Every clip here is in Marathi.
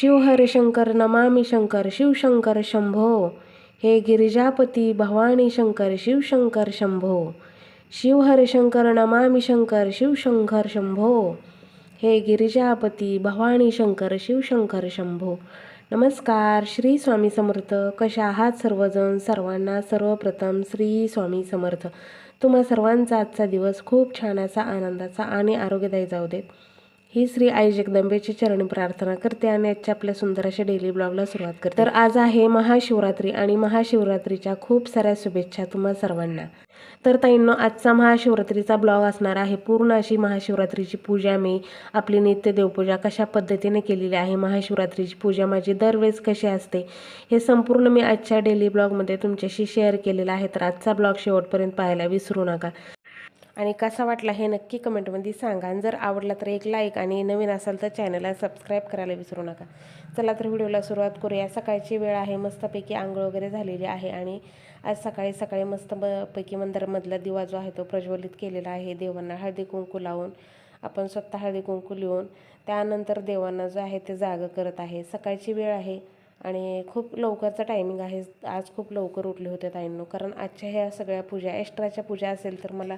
शिवहरिशंकर नमामि शंकर शिवशंकर शंभो हे गिरिजापती भवानी शंकर शिवशंकर शंभो शिव हरिशंकर नमामि शंकर शिवशंकर शंभो हे गिरिजापती भवानी शंकर शिवशंकर शंभो. नमस्कार श्री स्वामी समर्थ. कशा आहात सर्वजण? सर्वांना सर्वप्रथम श्री स्वामी समर्थ. तुम्हा सर्वांचा आजचा दिवस खूप छान असा आनंदाचा आणि आरोग्यदायी जाऊ देत. ही श्री आई जगदंबेची चरणी प्रार्थना करते आणि आजच्या आपल्या सुंदर अशा डेली ब्लॉगला सुरुवात करते. तर आज आहे महाशिवरात्री आणि महाशिवरात्रीच्या खूप साऱ्या शुभेच्छा तुम्हा सर्वांना. तर ताईंनो आजचा महाशिवरात्रीचा ब्लॉग असणार आहे. पूर्ण अशी महाशिवरात्रीची पूजा मी आपली नित्य देवपूजा कशा पद्धतीने केलेली आहे महाशिवरात्रीची पूजा माझी दरवेळेस कशी असते हे संपूर्ण मी आजच्या डेली ब्लॉगमध्ये तुमच्याशी शेअर केलेलं आहे. तर आजचा ब्लॉग शेवटपर्यंत पाहायला विसरू नका. आणि कसा वाटला हे नक्की कमेंटमध्ये सांगा. आणि जर आवडला तर एक लाईक आणि नवीन असाल तर चॅनलला सबस्क्राईब करायला विसरू नका. चला तर व्हिडिओला सुरुवात करूया. सकाळची वेळ आहे. मस्तपैकी आंघोळ वगैरे झालेली आहे आणि आज सकाळी सकाळी मस्त पैकी मंदिरामधला दिवा जो आहे तो प्रज्वलित केलेला आहे. देवांना हळदी कुंकू लावून आपण स्वतः हळदी कुंकू लिहून त्यानंतर देवांना जो आहे ते जागं करत आहे. सकाळची वेळ आहे आणि खूप लवकरचा टायमिंग आहे. आज खूप लवकर उठले होते ताईंनो. कारण आजच्या ह्या सगळ्या पूजा एक्स्ट्राच्या पूजा असेल तर मला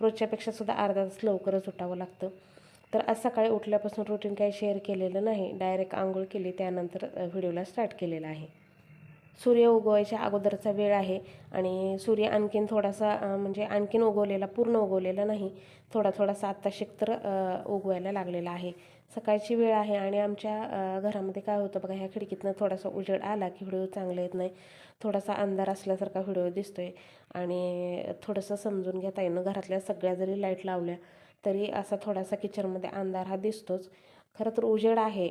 रोजच्यापेक्षा सुद्धा अर्धा तास लवकरच उठावं लागतं. तर आज सकाळी उठल्यापासून रुटीन काही शेअर केलेलं नाही. डायरेक्ट आंघोळ केली त्यानंतर व्हिडिओला स्टार्ट केलेला आहे. सूर्य उगवायच्या अगोदरचा वेळ आहे आणि सूर्य आणखीन थोडासा म्हणजे आणखीन उगवलेला पूर्ण उगवलेला नाही. थोडा थोडासा आत्ता शिकतर उगवायला लागलेला आहे. सकाळची वेळ आहे आणि आमच्या घरामध्ये काय होतं बघा ह्या खिडकीतनं थोडासा उजेड आला की व्हिडिओ चांगला येत नाही. थोडासा अंधार असल्यासारखा व्हिडिओ दिसतो आहे आणि थोडंसं समजून घेता येणं घरातल्या सगळ्या जरी लाइट लावल्या तरी असा थोडासा किचनमध्ये अंधार हा दिसतोच. खरं तर उजेड आहे.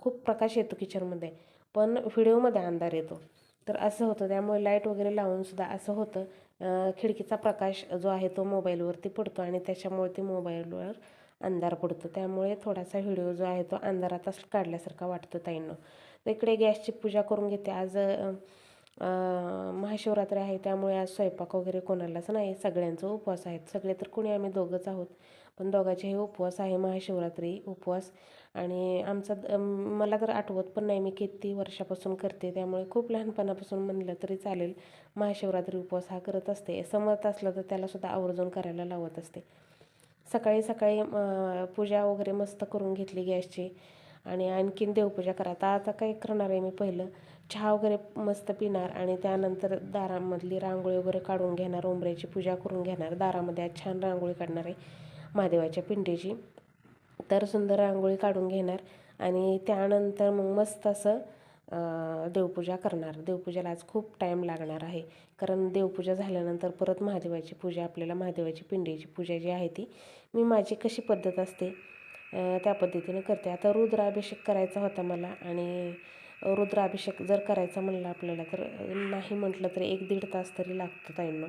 खूप प्रकाश येतो किचनमध्ये पण व्हिडिओमध्ये अंधार येतो. तर असं होतं. त्यामुळे लाइट वगैरे लावूनसुद्धा असं होतं. खिडकीचा प्रकाश जो आहे तो मोबाईलवरती पडतो आणि त्याच्यामुळे ते मोबाईलवर अंधार पडतो. त्यामुळे थोडासा व्हिडिओ जो आहे तो अंधारातच काढल्यासारखा वाटतो ताईंनो. तर इकडे गॅसची पूजा करून घेते. आज महाशिवरात्री आहे. त्यामुळे आज स्वयंपाक वगैरे कोणालाच नाही. सगळ्यांचं उपवास आहेत. सगळे तर कोणी आम्ही दोघंच आहोत. पण दोघांचेही उपवास आहे. महाशिवरात्री उपवास. आणि आमचा मला तर आठवत पण नाही मी किती वर्षापासून करते. त्यामुळे खूप लहानपणापासून म्हणलं तरी चालेल. महाशिवरात्री उपवास हा करत असते. समर्थ असलं तर त्यालासुद्धा आवर्जून करायला लावत असते. सकाळी सकाळी पूजा वगैरे मस्त करून घेतली गॅसची. आणि आणखीन देवपूजा करा. आता आता काय करणार आहे मी पहिलं? चहा वगैरे मस्त पिणार आणि त्यानंतर दारामधली रांगोळी वगैरे काढून घेणार उंबऱ्याची पूजा करून घेणार. दारामध्ये आज छान रांगोळी काढणार आहे महादेवाच्या पिंडीची. तर सुंदर रांगोळी काढून घेणार आणि त्यानंतर मग मस्त असं देवपूजा करणार. देवपूजेला आज खूप टाईम लागणार आहे. कारण देवपूजा झाल्यानंतर परत महादेवाची पूजा आपल्याला महादेवाची पिंडीची पूजा जी आहे ती मी माझी कशी पद्धत असते त्या पद्धतीने करते. आता रुद्राभिषेक करायचा होता मला आणि रुद्राभिषेक जर करायचा म्हणलं आपल्याला तर नाही म्हटलं तर एक दीड तास तरी लागतो ताईंना.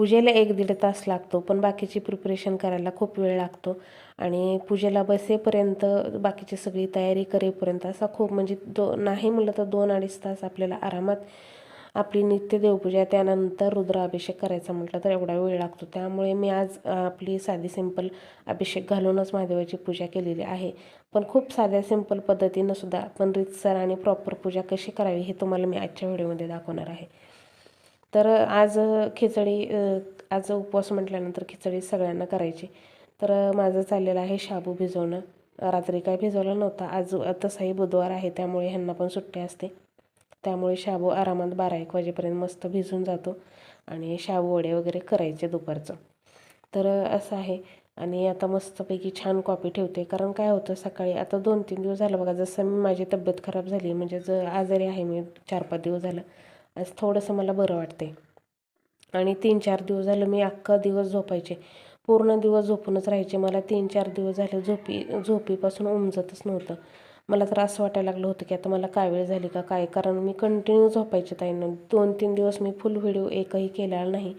पूजेला एक दीड तास लागतो पण बाकीची प्रिपरेशन करायला खूप वेळ लागतो. आणि पूजेला बसेपर्यंत बाकीची सगळी तयारी करेपर्यंत असा खूप म्हणजे दो नाही म्हटलं तर दोन अडीच तास आपल्याला आरामात आपली नित्य देवपूजा त्यानंतर रुद्राभिषेक करायचा म्हटलं तर एवढा वेळ लागतो. त्यामुळे मी आज आपली साधी सिंपल अभिषेक घालूनच महादेवाची पूजा केलेली आहे. पण खूप साध्या सिंपल पद्धतीनं सुद्धा आपण रितसर आणि प्रॉपर पूजा कशी करावी हे तुम्हाला मी आजच्या व्हिडिओमध्ये दाखवणार आहे. तर आज खिचडी आज उपवास म्हटल्यानंतर खिचडी सगळ्यांना करायची. तर माझं चाललेलं आहे शाबू भिजवणं. रात्री काय भिजवलं नव्हतं. आज तसाही बुधवार आहे त्यामुळे ह्यांना पण सुट्टी असते. त्यामुळे शाबू आरामात बारा एक वाजेपर्यंत मस्त भिजून जातो आणि शाबू वडे वगैरे करायचे दुपारचं. तर असं आहे. आणि आता मस्तपैकी छान कॉपी ठेवते. कारण काय होतं सकाळी आता दोन तीन दिवस झालं बघा जसं मी माझी तब्येत खराब झाली. म्हणजे ज आजारी आहे मी चार पाच दिवस झालं. आज थोडंसं मला बरं वाटते आणि तीन चार दिवस झालं मी अख्खा दिवस झोपायचे. पूर्ण दिवस झोपूनच राहायचे. मला तीन चार दिवस झाले झोपी झोपीपासून उमजतच नव्हतं. मला तर असं वाटायला लागलं होतं की आता मला काय वेळ झाली का काय? कारण मी कंटिन्यू झोपायचे ताईंना. दोन तीन दिवस मी फुल व्हिडिओ एकही केलेला नाही.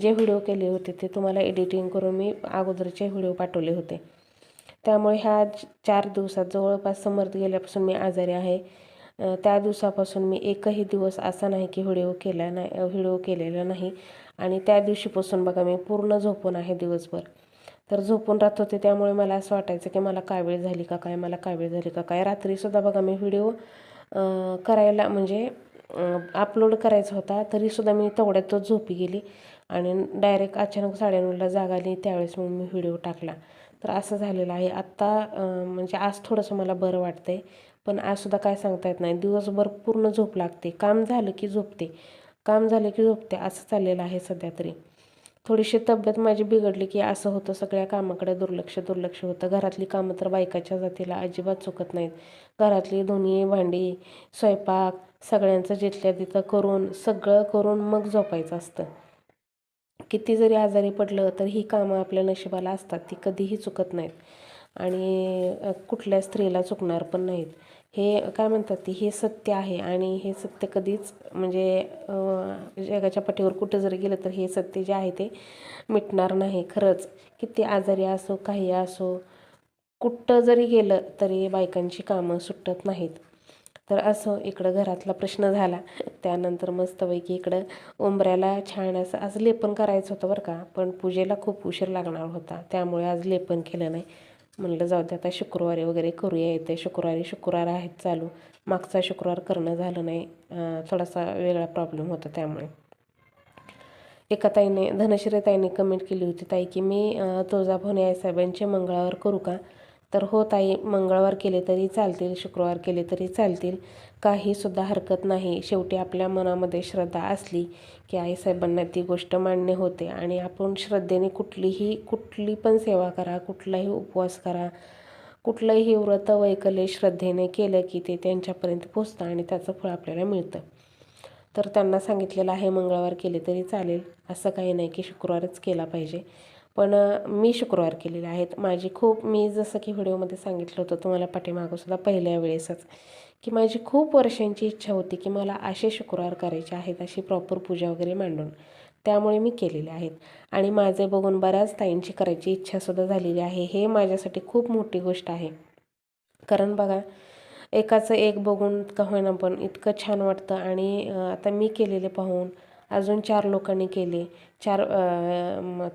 जे व्हिडिओ केले होते ते तुम्हाला एडिटिंग करून मी अगोदरचे व्हिडिओ पाठवले होते. त्यामुळे ह्या चार दिवसात जवळपास समर्थ गेल्यापासून मी आजारी आहे. त्या दिवसापासून मी एकही दिवस असा नाही की व्हिडिओ केला नाही व्हिडिओ केलेला नाही. आणि त्या दिवशीपासून बघा मी पूर्ण झोपून आहे दिवसभर. तर झोपून राहत होते त्यामुळे मला असं वाटायचं की मला कावीळ झाली का काय मला कावीळ झाली का काय. रात्रीसुद्धा बघा मी व्हिडिओ करायला म्हणजे अपलोड करायचा होता तरीसुद्धा मी तेवढ्यातच झोपी गेली. आणि डायरेक्ट अचानक साडेनऊला जाग आली त्यावेळेस मग मी व्हिडिओ टाकला. तर असं झालेलं आहे. आत्ता म्हणजे आज थोडंसं मला बरं वाटतं आहे पण आजसुद्धा काय सांगता येत नाही. दिवसभर पूर्ण झोप लागते. काम झालं की झोपते. काम झालं की झोपते. असं चाललेलं आहे सध्या तरी. थोडीशी तब्येत माझी बिघडली की असं होतं. सगळ्या कामाकडे दुर्लक्ष दुर्लक्ष होतं. घरातली कामं तर बायकाच्या जातीला अजिबात चुकत नाहीत. घरातली धुणी भांडी स्वयंपाक सगळ्यांचं जिथल्या तिथं करून सगळं करून मग झोपायचं असतं. किती जरी आजारी पडलं तर ही कामं आपल्या नशिबाला असतात. ती कधीही चुकत नाहीत. आणि कुठल्या स्त्रीला चुकणार पण नाहीत. हे काय म्हणतात ती हे सत्य आहे आणि हे सत्य कधीच म्हणजे जगाच्या पाठीवर कुठं जरी गेलं तर हे सत्य जे आहे ते मिटणार नाही. खरंच किती आजारी असो काही असो कुठं जरी गेलं तरी बायकांची कामं सुटत नाहीत. तर असं इकडं घरातला प्रश्न झाला त्यानंतर मस्तपैकी इकडं उंबऱ्याला छान असं आज लेपन करायचं होतं बरं का पण पूजेला खूप उशीर लागणार होता त्यामुळे आज लेपन केलं नाही. म्हणलं जाऊ दे आता शुक्रवारी वगैरे करूया येते शुक्रवारी शुक्रवार आहेत चालू. मागचा शुक्रवार करणं झालं नाही. थोडासा वेगळा प्रॉब्लेम होता त्यामुळे. एका ताईने धनश्री ताईने कमेंट केली होती ताई की मी तुळजाभवनी आईसाहेबांचे मंगळावर करू का? तर हो ताई मंगळवार केले तरी चालतील शुक्रवार केले तरी चालतील. काहीसुद्धा हरकत नाही. शेवटी आपल्या मनामध्ये श्रद्धा असली की आईसाहेबांना ती गोष्ट मान्य होते आणि आपण श्रद्धेने कुठलीही कुठली पण सेवा करा कुठलाही उपवास करा. कुठलंही व्रत वैकल्य श्रद्धेने केलं की ते त्यांच्यापर्यंत पोचतं आणि त्याचं फळ आपल्याला मिळतं. तर त्यांना सांगितलेलं आहे मंगळवार केले तरी चालेल. असं काही नाही की शुक्रवारच केला पाहिजे. पण मी शुक्रवार केलेले आहेत. माझी खूप मी जसं की व्हिडिओमध्ये सांगितलं होतं तुम्हाला पाठीमागंसुद्धा पहिल्या वेळेसच की माझी खूप वर्षांची इच्छा होती की मला असे शुक्रवार करायचे आहेत अशी प्रॉपर पूजा वगैरे मांडून. त्यामुळे मी केलेले आहेत. आणि माझे बघून बऱ्याच ताईंची करायची इच्छासुद्धा झालेली आहे. हे माझ्यासाठी खूप मोठी गोष्ट आहे. कारण बघा एकाचं एक बघून का होईना पण इतकं छान वाटतं. आणि आता मी केलेले पाहून अजून चार लोकांनी केले चार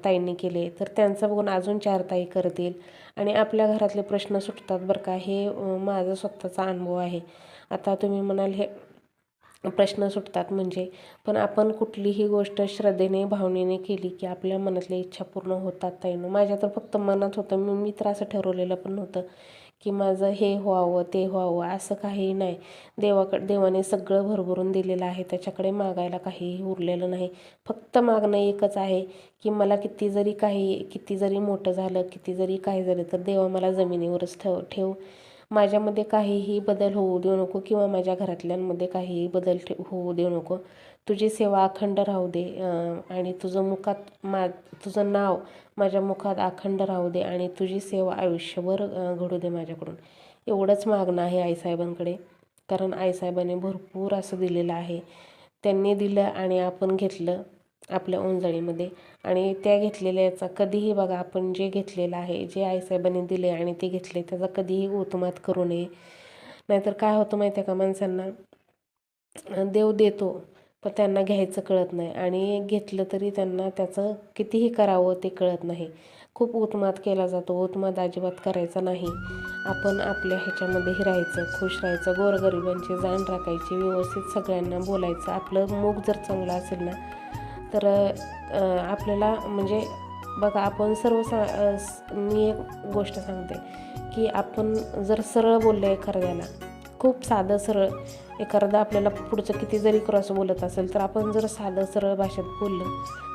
ताईंनी केले. तर त्यांचं बघून अजून चार ताई करतील. आणि आपल्या घरातले प्रश्न सुटतात बरं का. हे माझा स्वतःचा अनुभव आहे. आता तुम्ही म्हणाल हे प्रश्न सुटतात म्हणजे. पण आपण कुठलीही गोष्ट श्रद्धेने भावनेने केली की आपल्या मनातल्या इच्छा पूर्ण होतात ताईनं. माझ्या तर फक्त मनात होतं. मी मी तर असं ठरवलेलं पण नव्हतं. की माझं हे व्हावं ते व्हावं असं काही नाही. देवाकडे देवाने सगळं भरभरून दिलेलं आहे. त्याच्याकडे मागायला काहीही उरलेलं नाही. फक्त मागणं एकच आहे की मला किती जरी काही किती जरी मोठं झालं किती जरी काही झालं तर देवा मला जमिनीवरच ठेव ठेव. माझ्यामध्ये काहीही बदल होऊ देऊ नको किंवा माझ्या घरातल्यांमध्ये काहीही बदल ठे होऊ देऊ नको. तुझी सेवा अखंड राहू दे आणि तुझं मुखात मा तुझं नाव माझ्या मुखात अखंड राहू दे आणि तुझी सेवा आयुष्यभर घडू दे माझ्याकडून. एवढंच मागणं आहे आईसाहेबांकडे. कारण आईसाहेबांनी भरपूर असं दिलेलं आहे. त्यांनी दिलं आणि आपण घेतलं. आपल्या ओंजळीमध्ये. आणि त्या घेतलेल्या याचा कधीही बघा आपण जे घेतलेलं आहे जे आईसाहेबांनी दिले आणि ते घेतले त्याचा कधीही उत्मात करू नये. नाहीतर काय होतं माहिती आहे का माणसांना? देव देतो पण त्यांना घ्यायचं कळत नाही. आणि घेतलं तरी त्यांना त्याचं कितीही करावं ते कळत नाही. खूप उत्माद केला जातो. उत्माद अजिबात करायचा नाही. आपण आपल्या ह्याच्यामध्येही राहायचं खुश राहायचं गोरगरिबांची जाण राखायची व्यवस्थित सगळ्यांना बोलायचं. आपलं मुख जर चांगलं असेल ना तर आपल्याला म्हणजे बघा आपण सर्व सा मी एक गोष्ट सांगते की आपण जर सरळ बोललं एखाद्याला खूप साधं सरळ एखादा आपल्याला पुढचं किती जरी क्रॉस बोलत असेल तर आपण जर साधं सरळ भाषेत बोललं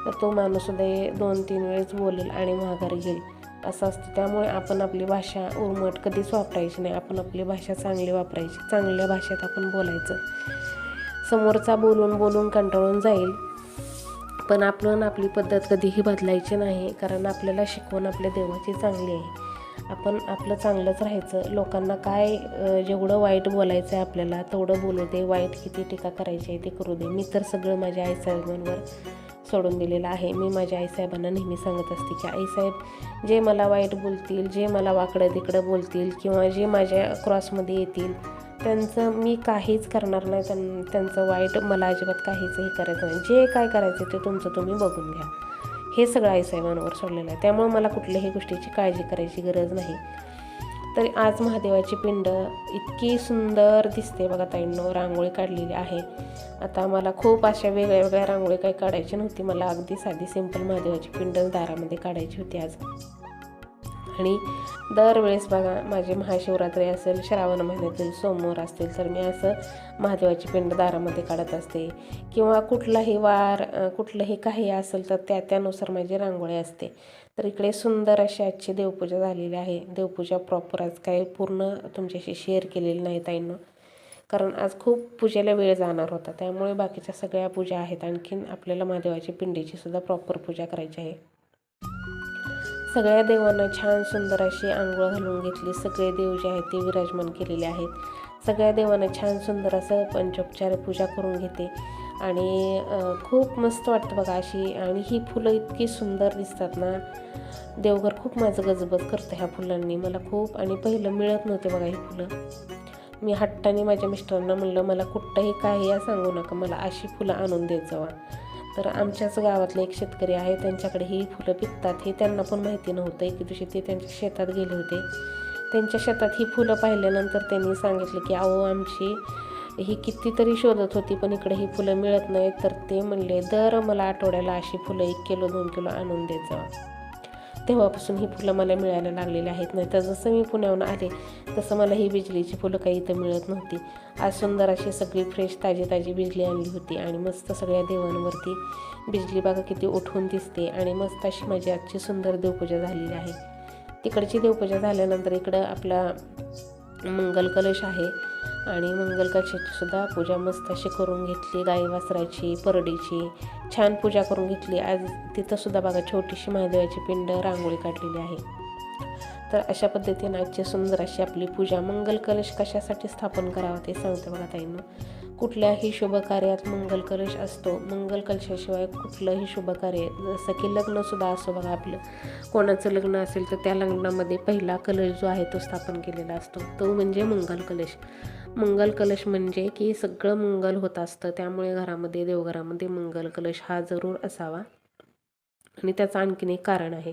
तर तो माणूससुद्धा दोन तीन वेळेस बोलेल आणि माघारी घेईल असं असतं. त्यामुळे आपण आपली भाषा उर्मट कधीच वापरायची नाही. आपण आपली भाषा चांगली वापरायची. चांगल्या भाषेत आपण बोलायचं. समोरचा बोलून बोलून कंटाळून जाईल. पण आपण आपली पद्धत कधीही बदलायची नाही कारण आपल्याला शिकवण आपल्या देवाची चांगली आहे. आपण आपलं चांगलंच राहायचं. लोकांना काय जेवढं वाईट बोलायचं आहे आपल्याला तेवढं बोलू दे. वाईट किती टीका करायची आहे ते करू दे. मी तर सगळं माझ्या आईसाहेबांवर सोडून दिलेलं आहे. मी माझ्या आईसाहेबांना नेहमी सांगत असते की आईसाहेब जे मला वाईट बोलतील जे मला वाकडं तिकडं बोलतील किंवा जे माझ्या क्रॉसमध्ये येतील त्यांचं मी काहीच करणार नाही त्यां त्यांचं वाईट मला अजिबात काहीच हे करायचं नाही. जे काय करायचं ते तुमचं तुम्ही बघून घ्या. हे सगळं आईसाहेबांवर सोडलेलं आहे. त्यामुळे मला कुठल्याही गोष्टीची काळजी करायची गरज नाही. तरी आज महादेवाची पिंड इतकी सुंदर दिसते बघा ताईंनो. रांगोळी काढलेली आहे. आता मला खूप अशा वेगळ्या वेगळ्या रांगोळी काही काढायची नव्हती. मला अगदी साधी सिंपल महादेवाची पिंडच दारामध्ये काढायची होती आज. आणि दरवेळेस बघा माझी महाशिवरात्री असेल श्रावण महिन्यातील सोमवार असतील तर मी असं महादेवाची पिंड दारामध्ये काढत असते. किंवा कुठलाही वार कुठलंही काही असेल तर त्या त्यानुसार माझी रांगोळी असते. तर इकडे सुंदर अशी आजची देवपूजा झालेली आहे. देवपूजा प्रॉपर आज काही पूर्ण तुमच्याशी शेअर केलेली नाही ताईंना. कारण आज खूप पूजेला वेळ जाणार होता. त्यामुळे बाकीच्या सगळ्या पूजा आहेत. आणखीन आपल्याला महादेवाची पिंडीची सुद्धा प्रॉपर पूजा करायची आहे. सगळ्या देवांना छान सुंदर अशी आंघोळ घालून घेतली. सगळे देव जे आहेत ते विराजमान केलेले आहेत. सगळ्या देवांना छान सुंदर असं पंचोपचार पूजा करून घेते. आणि खूप मस्त वाटतं बघा अशी. आणि ही फुलं इतकी सुंदर दिसतात ना. देवघर खूप माझं गजबज करतं ह्या फुलांनी. मला खूप आणि पहिलं मिळत नव्हते बघा ही फुलं. मी हट्टाने माझ्या मिस्टरांना म्हणलं मला कुठंही काही या सांगू नका. मला अशी फुलं आणून देत जावा. तर आमच्याच गावातले एक शेतकरी आहे त्यांच्याकडे ही फुलं पिकतात. हे त्यांना पण माहिती नव्हतं. एक दिवशी ते त्यांच्या शेतात गेले होते. त्यांच्या शेतात ही फुलं पाहिल्यानंतर त्यांनी सांगितलं की अहो आमची ही कितीतरी शोधत होती पण इकडे ही फुलं मिळत नाहीत. तर ते म्हणले दर मला आठवड्याला अशी फुलं एक किलो दोन किलो आणून देत तेव्हापासून ही फुलं मला मिळायला लागलेली आहेत. नाही तर जसं मी पुण्याहून आले तसं मला ही बिजलीची फुलं काही इथं मिळत नव्हती. आज सुंदर अशी सगळी फ्रेश ताजी ताजी बिजली आणली होती आणि मस्त सगळ्या देवांवरती बिजली बागा किती उठून दिसते आणि मस्त अशी माझी आजची सुंदर देवपूजा झालेली आहे. तिकडची देवपूजा झाल्यानंतर इकडं आपला मंगल कलश आहे. आणि मंगल सुद्धा पूजा मस्त अशी करून घेतली गाई वासराची परडीची. छान पूजा करून घेतली. आज तिथंसुद्धा बघा छोटीशी महादेवाची पिंड रांगोळी काढलेली आहे. तर अशा पद्धतीनं आजची सुंदर अशी आपली पूजा मंगल कलश कशासाठी स्थापन करावा ते सांगते बघा ताईनं. कुठल्याही शुभ कार्यात मंगल कलश असतो. मंगल कलशाशिवाय कुठलंही शुभ कार्य जसं की लग्नसुद्धा असो बघा आपलं. कोणाचं लग्न असेल तर त्या लग्नामध्ये पहिला कलश जो आहे तो स्थापन केलेला असतो. तो म्हणजे मंगल कलश मंगल कलश म्हणजे की सगळं मंगल होत असतं. त्यामुळे घरामध्ये देवघरामध्ये मंगल कलश हा जरूर असावा. आणि त्याचं आणखीन एक कारण आहे.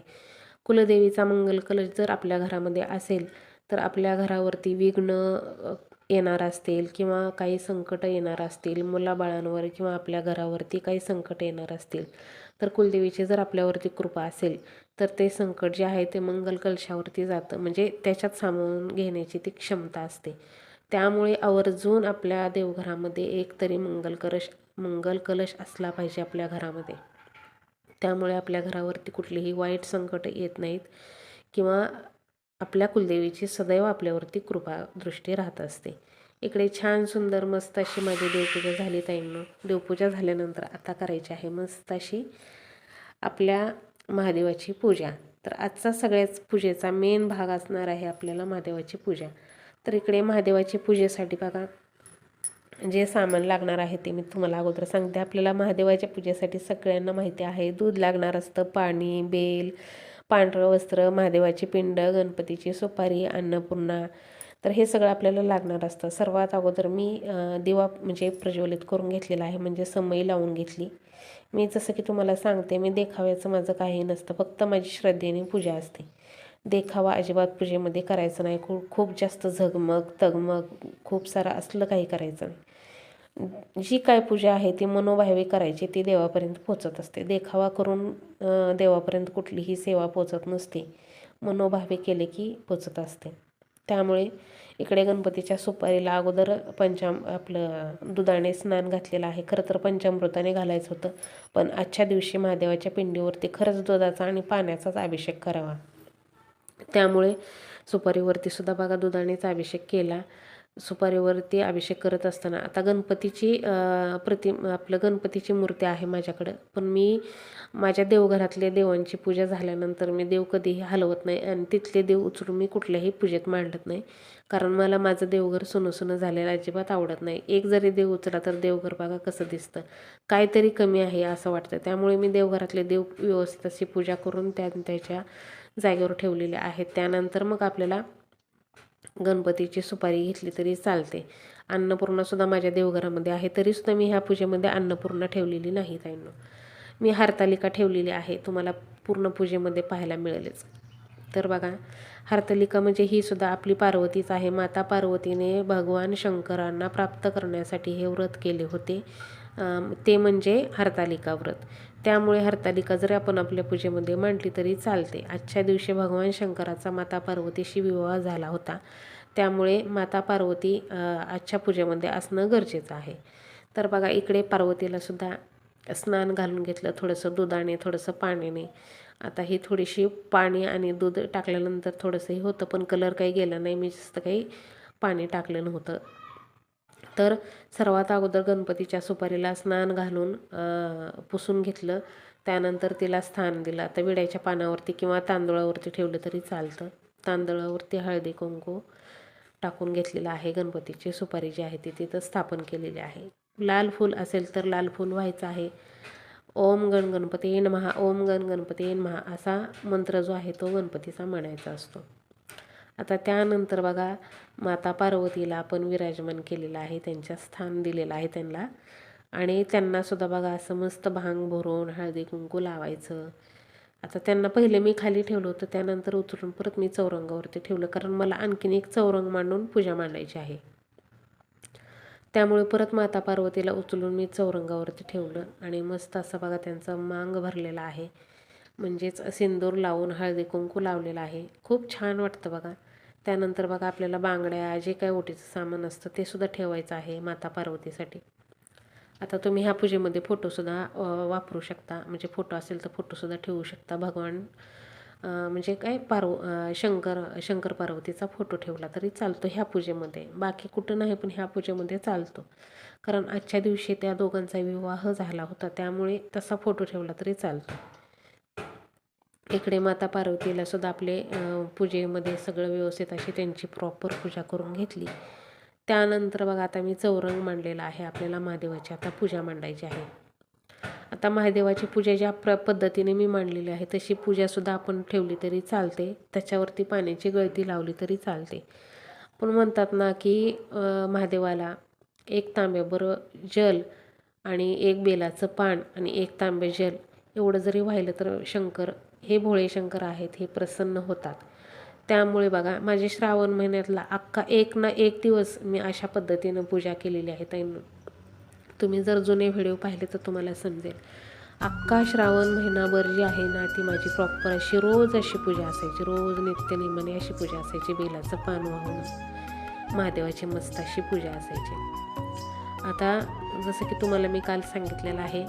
कुलदेवीचा मंगल कलश जर आपल्या घरामध्ये असेल तर आपल्या घरावरती विघ्न येणार असतील किंवा काही संकट येणार असतील मुलाबाळांवर किंवा आपल्या घरावरती काही संकट येणार असतील तर कुलदेवीची जर आपल्यावरती कृपा असेल तर ते संकट जे आहे ते मंगल कलशावरती जातं. म्हणजे त्याच्यात सामावून घेण्याची ती क्षमता असते. त्यामुळे आवर्जून आपल्या देवघरामध्ये एक तरी मंगल कलश मंगल कलश असला पाहिजे आपल्या घरामध्ये. त्यामुळे आपल्या घरावरती कुठलीही वाईट संकट येत नाहीत किंवा आपल्या कुलदेवीची सदैव आपल्यावरती कृपा दृष्टी राहत असते. इकडे छान सुंदर मस्त अशी माझी देवपूजा झाली ताईंनं. देवपूजा झाल्यानंतर आता करायची आहे मस्त अशी आपल्या महादेवाची पूजा. तर आजचा सगळ्याच पूजेचा मेन भाग असणार आहे आपल्याला महादेवाची पूजा. तर इकडे महादेवाची पूजेसाठी बघा. जे सामान लागणार आहे ते मी तुम्हाला अगोदर सांगते. आपल्याला महादेवाच्या पूजेसाठी सगळ्यांना माहिती आहे. दूध लागणार असतं पाणी बेल पांढरं वस्त्र महादेवाची पिंड गणपतीची सुपारी अन्नपूर्णा. तर हे सगळं आपल्याला लागणार असतं. सर्वात अगोदर मी दिवा म्हणजे प्रज्वलित करून घेतलेला आहे. म्हणजे समई लावून घेतली. मी जसं की तुम्हाला सांगते मी देखाव्याचं माझं काही नसतं. फक्त माझी श्रद्धेने पूजा असते. देखावा अजिबात पूजेमध्ये करायचं नाही. खूप खूप जास्त झगमग तगमग खूप सारा असलं काही करायचं नाही. जी काय पूजा आहे ती मनोभावे करायची ती देवापर्यंत पोचत असते. देखावा करून देवापर्यंत कुठलीही सेवा पोचत नसते. मनोभावे केले की पोचत असते. त्यामुळे इकडे गणपतीच्या सुपारीला अगोदर पंचाम आपलं दुधाने स्नान घातलेलं आहे. खरं तर पंचामृताने घालायचं होतं. पण आजच्या दिवशी महादेवाच्या पिंडीवरती खरंच दुधाचा आणि पाण्याचाच अभिषेक करावा. त्यामुळे सुपारीवरती सुद्धा बघा दुधानेच अभिषेक केला. सुपारीवरती अभिषेक करत असताना आता गणपतीची प्रतिम आपलं गणपतीची मूर्ती आहे माझ्याकडं. पण मी माझ्या देवघरातल्या देवांची पूजा झाल्यानंतर मी देव कधीही हलवत नाही आणि तिथले देव उचलून मी कुठल्याही पूजेत मांडत नाही. कारण मला माझं देवघर सुनसुनं झालेलं अजिबात आवडत नाही. एक जरी देव उचला तर देवघर बघा कसं दिसतं. काहीतरी कमी आहे असं वाटतं. त्यामुळे मी देवघरातले देव व्यवस्थित अशी पूजा करून त्या त्याच्या जागेवर ठेवलेले आहेत. त्यानंतर मग आपल्याला गणपतीची सुपारी घेतली तरी चालते. अन्नपूर्णासुद्धा माझ्या देवघरामध्ये आहे. तरीसुद्धा मी ह्या पूजेमध्ये अन्नपूर्णा ठेवलेली नाही ताईंनो. मी हरतालिका ठेवलेली आहे. तुम्हाला पूर्ण पूजेमध्ये पाहायला मिळेलच. तर बघा हरतालिका म्हणजे ही सुद्धा आपली पार्वतीच आहे. माता पार्वतीने भगवान शंकरांना प्राप्त करण्यासाठी हे व्रत केले होते. ते म्हणजे हरतालिका व्रत. त्यामुळे हरतालिका जरी आपण आपल्या पूजेमध्ये मांडली तरी चालते. आजच्या दिवशी भगवान शंकराचा माता पार्वतीशी विवाह झाला होता. त्यामुळे माता पार्वती आजच्या पूजेमध्ये असणं गरजेचं आहे. तर बघा इकडे पार्वतीला सुद्धा स्नान घालून घेतलं थोडंसं दुधाने थोडंसं पाण्याने. आता ही थोडीशी पाणी आणि दूध टाकल्यानंतर थोडंसं हे होतं पण कलर काही गेला नाही. मी जास्त काही पाणी टाकलं नव्हतं. तर सर्वात अगोदर गणपतीच्या सुपारीला स्नान घालून पुसून घेतलं. त्यानंतर तिला स्थान दिलं. आता विड्याच्या पानावरती किंवा तांदूळावरती ठेवलं तरी चालतं. तांदळावरती हळदी कुंकू टाकून घेतलेलं आहे. गणपतीची सुपारी जी आहे ती तिथं स्थापन केलेली आहे. लाल फूल असेल तर लाल फूल व्हायचं आहे. ओम गण गणपती महा ओम गण गणपती महा असा मंत्र जो आहे तो गणपतीचा म्हणायचा असतो. आता त्यानंतर बघा माता पार्वतीला आपण विराजमान केलेलं आहे त्यांच्या स्थान दिलेलं आहे त्यांना. आणि त्यांनासुद्धा बघा असं मस्त भांग भरून हळदी कुंकू लावायचं. आता त्यांना पहिले मी खाली ठेवलं होतं त्यानंतर उतरून परत मी चौरंगावरती ठेवलं कारण मला आणखीन एक चौरंग मांडून पूजा मांडायची आहे. त्यामुळे परत माता पार्वतीला उचलून मी चौरंगावरती ठेवलं. आणि मस्त असं बघा त्यांचा मांग भरलेला आहे. म्हणजेच सिंदूर लावून हळदी कुंकू लावलेला आहे. खूप छान वाटतं बघा. त्यानंतर बघा आपल्याला बांगड्या जे काय ओटीचं सामान असतं ते सुद्धा ठेवायचं आहे माता पार्वतीसाठी. आता तुम्ही ह्या पूजेमध्ये फोटोसुद्धा वापरू शकता. म्हणजे फोटो असेल तर फोटोसुद्धा ठेवू शकता. भगवान म्हणजे काय पार्व शंकर शंकर पार्वतीचा फोटो ठेवला तरी चालतो ह्या पूजेमध्ये. बाकी कुठं नाही पण ह्या पूजेमध्ये चालतो. कारण आजच्या दिवशी त्या दोघांचा विवाह झाला होता. त्यामुळे तसा फोटो ठेवला तरी चालतो. इकडे माता पार्वतीला सुद्धा आपले पूजेमध्ये सगळं व्यवस्थित अशी त्यांची प्रॉपर पूजा करून घेतली. त्यानंतर बघा आता मी चौरंग मांडलेला आहे आपल्याला महादेवाची. आता पूजा मांडायची आहे. आता महादेवाची पूजा ज्या प्र पद्धतीने मी मांडलेली आहे तशी पूजासुद्धा आपण ठेवली तरी चालते. त्याच्यावरती पाण्याची गळती लावली तरी चालते. पण म्हणतात ना की महादेवाला एक तांब्याभर जल आणि एक बेलाचं पान आणि एक तांबे जल एवढं जरी व्हायलं तर शंकर हे भोळे शंकर आहेत हे प्रसन्न होतात. त्यामुळे बघा माझे श्रावण महिन्यातला अख्खा एक ना एक दिवस मी अशा पद्धतीनं पूजा केलेली आहे. ताईंनो तुम्ही जर जुने व्हिडिओ पाहिले तर तुम्हाला समजेल. अख्खा श्रावण महिनाभर जी आहे ना ती माझी प्रॉपर अशी रोज अशी पूजा असायची. रोज नित्यनेमाने अशी पूजा असायची. बेलाचं पान वाहून महादेवाची मस्त अशी पूजा असायची. आता जसं की तुम्हाला मी काल सांगितलेलं आहे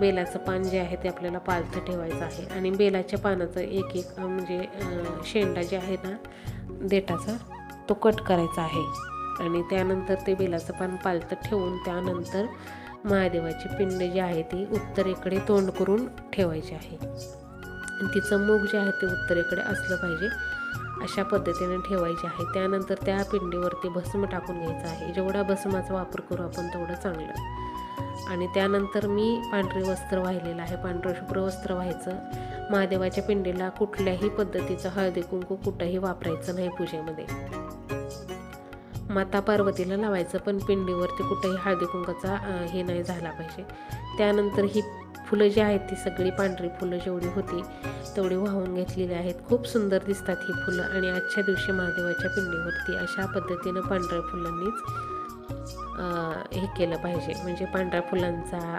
बेलाचं पान जे आहे ते आपल्याला पालथं ठेवायचं आहे. आणि बेलाच्या पानाचं एक एक म्हणजे शेंडा जे आहे ना देठाचा तो कट करायचा आहे. आणि त्यानंतर ते बेलाचं पान पालथं ठेवून त्यानंतर महादेवाची पिंड जी आहे ती उत्तरेकडे तोंड करून ठेवायची आहे. तिचं मुख जे आहे ते उत्तरेकडे असलं पाहिजे अशा पद्धतीने ठेवायची आहे. त्यानंतर त्या पिंडीवरती भस्म टाकून घ्यायचं आहे. जेवढा भस्माचा वापर करू आपण तेवढं चांगलं. आणि त्यानंतर मी पांढरे वस्त्र वाहिलेलं आहे. पांढरं शुभ्र वस्त्र व्हायचं. महादेवाच्या पिंडीला कुठल्याही पद्धतीचं हळदी कुंकू कुठंही वापरायचं नाही पूजेमध्ये. माता पार्वतीला लावायचं पण पिंडीवरती कुठेही हळदी कुंकाचा हे नाही झाला पाहिजे. त्यानंतर ही फुलं जी आहेत ती सगळी पांढरी फुलं जेवढी होती तेवढी वाहून घेतलेली आहेत. खूप सुंदर दिसतात ही फुलं आणि आजच्या दिवशी महादेवाच्या पिंडीवरती अशा पद्धतीनं पांढऱ्या फुलांनीच हे केलं पाहिजे. म्हणजे पांढऱ्या फुलांचा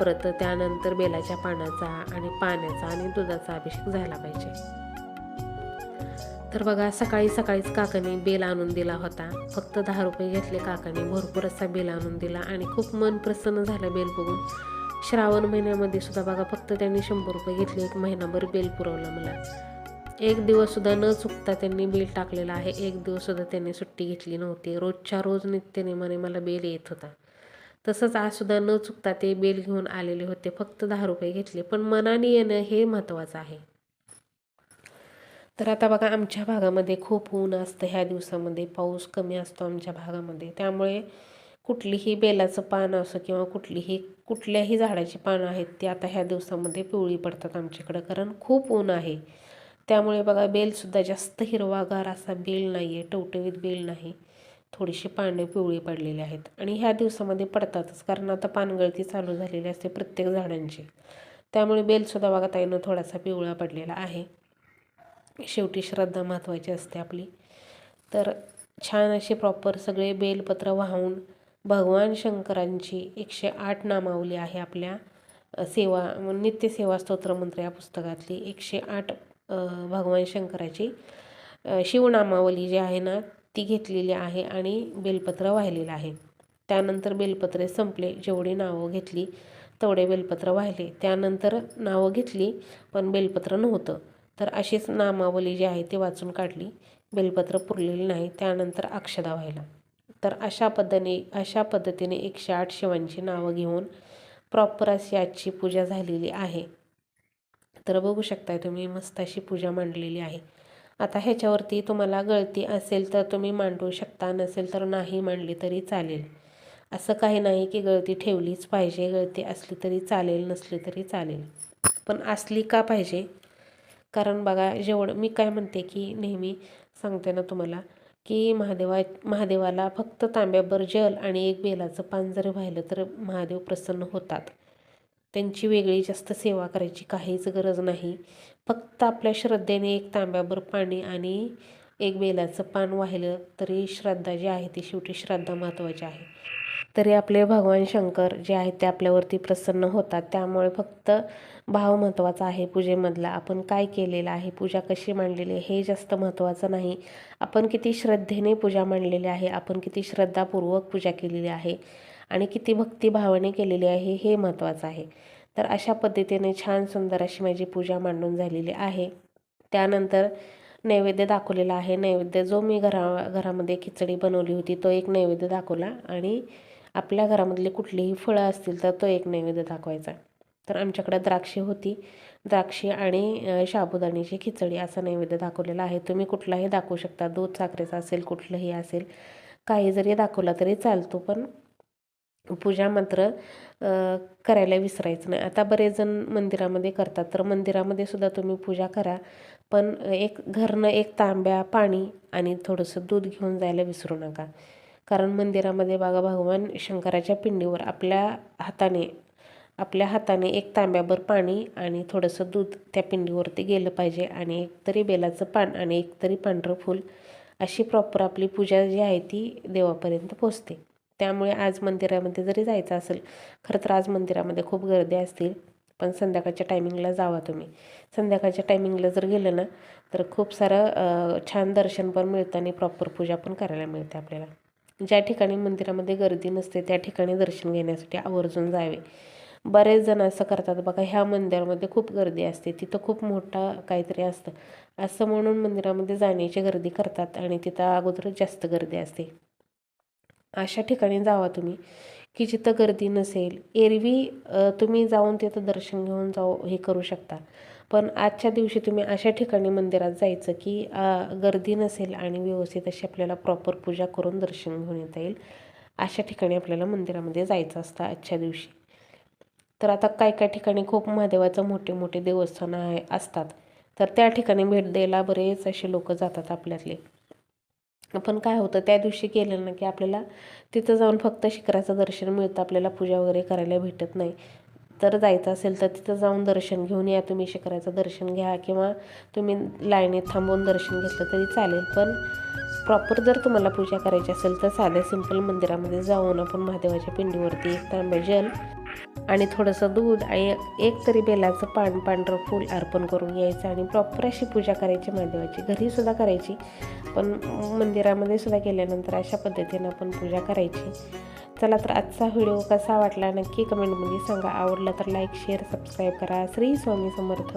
परत त्यानंतर बेलाच्या पानाचा आणि पाण्याचा आणि दुधाचा अभिषेक झाला पाहिजे. तर बघा सकाळी सकाळीच काकाने बेल आणून दिला होता. फक्त दहा रुपये घेतले काकाने. भरपूर असा बेल आणून दिला आणि खूप मन प्रसन्न झालं बेल बघून. श्रावण महिन्यामध्ये सुद्धा बघा फक्त त्यांनी शंभर रुपये घेतले. एक महिनाभर बेल पुरवला मला. एक दिवससुद्धा न चुकता त्यांनी बेल टाकलेला आहे. एक दिवससुद्धा त्यांनी सुट्टी घेतली नव्हती. रोजच्या रोज नित्यनेमाने मला बेल येत होता. तसंच आजसुद्धा न चुकता ते बेल घेऊन आलेले होते. फक्त दहा रुपये घेतले. पण मनाने येणं हे महत्त्वाचं आहे. तर आता बघा आमच्या भागामध्ये खूप ऊन असतं. ह्या दिवसामध्ये पाऊस कमी असतो आमच्या भागामध्ये. त्यामुळे कुठलीही बेलाचं पान असो किंवा कुठलीही कुठल्याही झाडाची पानं आहेत ती आता ह्या दिवसामध्ये पिवळी पडतात आमच्याकडं. कारण खूप ऊन आहे. त्यामुळे बघा बेलसुद्धा जास्त हिरवागार असा बेल नाही आहे टवटवीत बेल नाही. थोडीशी पानं पिवळी पडलेली आहेत. आणि ह्या दिवसामध्ये पडतातच कारण आता पानगळती चालू झालेली असते प्रत्येक झाडांची. त्यामुळे बेलसुद्धा बघा ताईनं थोडासा पिवळा पडलेला आहे. शेवटी श्रद्धा महत्त्वाची असते आपली. तर छान असे प्रॉपर सगळे बेलपत्र वाहून भगवान शंकरांची एकशे आठ नामावली आहे आपल्या सेवा नित्यसेवा स्तोत्रमंत्र या पुस्तकातली. एकशे आठ भगवान शंकराची. शिवनामावली जी आहे ना ती घेतलेली आहे आणि बेलपत्र वाहिलेलं आहे. त्यानंतर बेलपत्रे संपले जेवढी नावं घेतली तेवढे बेलपत्र वाहिले. त्यानंतर नावं घेतली पण बेलपत्र नव्हतं. तर अशीच नामावली जी आहे ती वाचून काढली. बेलपत्र पुरलेली नाही त्यानंतर अक्षदा व्हायला. तर अशा पद्धतीने अशा पद्धतीने एकशे आठ शिवांची नावं घेऊन प्रॉपर अशी आजची पूजा झालेली आहे. तर बघू शकताय तुम्ही मस्त अशी पूजा मांडलेली आहे. आता ह्याच्यावरती तुम्हाला गळती असेल तर तुम्ही मांडू शकता नसेल तर नाही मांडली तरी चालेल. असं काही नाही की गळती ठेवलीच पाहिजे गळती असली तरी चालेल नसली तरी चालेल. पण असली का पाहिजे? कारण बघा जेवढं मी काय म्हणते की नेहमी सांगते ना तुम्हाला की महादेवा महादेवाला फक्त तांब्याभर जल आणि एक बेलाचं पान जर वाहिलं तर महादेव प्रसन्न होतात. त्यांची वेगळी जास्त सेवा करायची काहीच गरज नाही. फक्त आपल्या श्रद्धेने एक तांब्याभर पाणी आणि एक बेलाचं पान वाहिलं तरी श्रद्धा जी आहे ती शेवटी श्रद्धा महत्त्वाची आहे. तरी आपले भगवान शंकर जे आहेत ते आपल्यावरती प्रसन्न होतात. त्यामुळे फक्त भाव महत्त्वाचा आहे पूजेमधला. आपण काय केलेलं आहे? पूजा कशी मांडलेली आहे? हे जास्त महत्त्वाचं नाही. आपण किती श्रद्धेने पूजा मांडलेली आहे? आपण किती श्रद्धापूर्वक पूजा केलेली आहे? आणि किती भक्तिभावाने केलेली आहे हे महत्त्वाचं आहे. तर अशा पद्धतीने छान सुंदर अशी माझी पूजा मांडून झालेली आहे. त्यानंतर नैवेद्य दाखवलेला आहे. नैवेद्य जो मी घरा घरामध्ये खिचडी बनवली होती तो एक नैवेद्य दाखवला आणि आपल्या घरामधली कुठलीही फळं असतील तर तो एक नैवेद्य दाखवायचा. तर आमच्याकडे द्राक्षे होती. द्राक्षे आणि शाबुदाणीची खिचडी असा नैवेद्य दाखवलेला आहे. तुम्ही कुठलाही दाखवू शकता. दूध साखरेचा असेल कुठलंही असेल काही जरी दाखवला तरी चालतो पण पूजा मात्र करायला विसरायचं नाही. आता बरेच जण मंदिरामध्ये करतात. तर मंदिरामध्ये सुद्धा तुम्ही पूजा करा. पण एक घरनं एक तांब्या पाणी आणि थोडंसं दूध घेऊन जायला विसरू नका. कारण मंदिरामध्ये बघा भगवान शंकराच्या पिंडीवर आपल्या हाताने आपल्या हाताने एक तांब्याभर पाणी आणि थोडंसं दूध त्या पिंडीवरती गेलं पाहिजे आणि एक तरी बेलाचं पान आणि एक तरी पांढरं फूल अशी प्रॉपर आपली पूजा जी आहे ती देवापर्यंत पोचते त्यामुळे आज मंदिरामध्ये जरी जायचं असेल खरं तर आज मंदिरामध्ये खूप गर्दी असतील पण संध्याकाळच्या टायमिंगला जावा तुम्ही. संध्याकाळच्या टायमिंगला जर गेलं ना तर खूप सारं छान दर्शन पण मिळतं आणि प्रॉपर पूजा पण करायला मिळते आपल्याला. ज्या ठिकाणी मंदिरामध्ये गर्दी नसते त्या ठिकाणी दर्शन घेण्यासाठी आवर्जून जावे. बरेच जण असं करतात बघा ह्या मंदिरामध्ये खूप गर्दी असते तिथं खूप मोठा काहीतरी असतं. असं म्हणून मंदिरामध्ये जाण्याची गर्दी करतात आणि तिथं अगोदरच जास्त गर्दी असते. अशा ठिकाणी जावा तुम्ही की जिथं गर्दी नसेल. एरवी तुम्ही जाऊन तिथं दर्शन घेऊन जाऊ हे करू शकता. पण आजच्या दिवशी तुम्ही अशा ठिकाणी मंदिरात जायचं की गर्दी नसेल आणि व्यवस्थित अशी आपल्याला प्रॉपर पूजा करून दर्शन घेऊन येता येईल अशा ठिकाणी आपल्याला मंदिरामध्ये जायचं असतं आजच्या दिवशी. तर आता काय काय ठिकाणी खूप महादेवाचं मोठे मोठे देवस्थान आहे असतात. तर त्या ठिकाणी भेट द्यायला बरेच असे लोक जातात आपल्यातले. पण काय होतं त्या दिवशी केलं ना की आपल्याला तिथं जाऊन फक्त शिखराचं दर्शन मिळतं आपल्याला पूजा वगैरे करायला भेटत नाही. तर जायचं असेल तर तिथं जाऊन दर्शन घेऊन या तुम्ही शिखराचं दर्शन घ्या किंवा तुम्ही लाईनीत थांबून दर्शन घेतलं तरी चालेल. पण प्रॉपर जर तुम्हाला पूजा करायची असेल तर साध्या सिंपल मंदिरामध्ये जाऊन आपण महादेवाच्या पिंडीवरती एक तांबे जल आणि थोडंसं दूध आणि एक तरी बेलाचं पान पांढरं फूल अर्पण करून यायचं आणि प्रॉपर अशी पूजा करायची महादेवाची. घरीसुद्धा करायची पण मंदिरामध्ये सुद्धा गेल्यानंतर अशा पद्धतीनं आपण पूजा करायची. चला तर आजचा व्हिडिओ कसा वाटला नक्की कमेंटमध्ये सांगा. आवडला तर लाईक शेअर सबस्क्राईब करा. श्री स्वामी समर्थ.